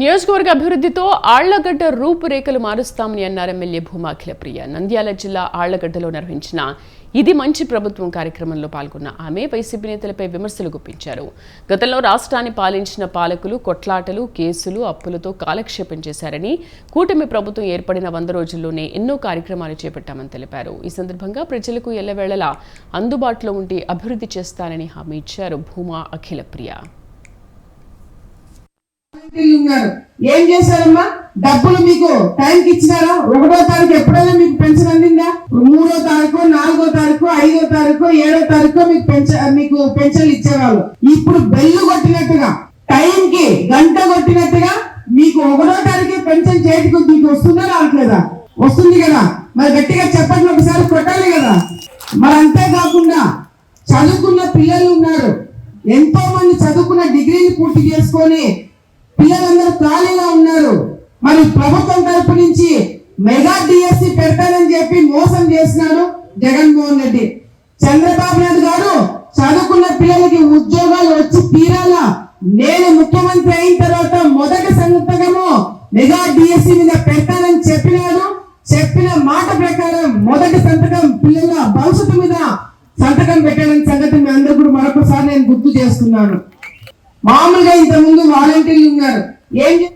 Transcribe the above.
నియోజకవర్గ అభివృద్ధితో ఆళ్ళగడ్డ రూపురేఖలు మారుస్తామని అన్నారు ఎమ్మెల్యే భూమా అఖిలప్రియ నంద్యాల జిల్లా ఆళ్ళగడ్డలో నిర్వహించిన ఇది మంచి ప్రభుత్వం కార్యక్రమంలో పాల్గొన్న ఆమె వైసీపీ నేతలపై విమర్శలు గుప్పించారు. గతంలో రాష్ట్రాన్ని పాలించిన పాలకులు కొట్లాటలు కేసులు అప్పులతో కాలక్షేపం చేశారని కూటమి ప్రభుత్వం ఏర్పడిన వంద రోజుల్లోనే ఎన్నో కార్యక్రమాలు చేపట్టామని తెలిపారు. ఈ సందర్భంగా ప్రజలకు ఎల్లవేళలా అందుబాటులో ఉండి అభివృద్ధి చేస్తానని హామీ ఇచ్చారు భూమా అఖిలప్రియ ఉన్నారు ఏం చేశారమ్మా? డబ్బులు మీకు టైంకి ఇచ్చినారా? ఒకటో తారీఖు ఎప్పుడైనా మీకు పెన్షన్ అందిందా? మూడో తారీఖు నాలుగో తారీఖు ఐదో తారీఖు ఏడో తారీఖు మీకు పెంచ మీకు పెన్షన్లు ఇచ్చేవాళ్ళు. ఇప్పుడు బెల్లు కొట్టినట్టుగా టైంకి గంట కొట్టినట్టుగా మీకు ఒకటో తారీఖు పెన్షన్ చేతికి మీకు వస్తుందా రావట్లేదా? వస్తుంది కదా. మరి గట్టిగా చెప్పండి ఒకసారి కొట్టాలి కదా. మరి అంతేకాకుండా చదువుకున్న పిల్లలు ఉన్నారు. ఎంతో మంది చదువుకున్న డిగ్రీని పూర్తి చేసుకొని పిల్లలందరూ ఖాళీగా ఉన్నారు. మరి ప్రభుత్వం తరపు నుంచి మెగా డిఎస్సి పెడతానని చెప్పి మోసం చేసినాడు జగన్మోహన్ రెడ్డి. చంద్రబాబు నాయుడు గారు చదువుకున్న పిల్లలకి ఉద్యోగాలు వచ్చి తీరాలా? నేను ముఖ్యమంత్రి అయిన తర్వాత మొదటి సంతకము మెగా డిఎస్సి మీద పెడతానని చెప్పినాడు. చెప్పిన మాట ప్రకారం మొదటి సంతకం పిల్లల భవిష్యత్తు మీద సంతకం పెట్టాలని సంగతి మీ అందరూ కూడా మరొకసారి నేను గుర్తు చేస్తున్నాను మామూలుగా ఇంత ముందు వాలంటీర్లు ఉన్నారు ఏం చే-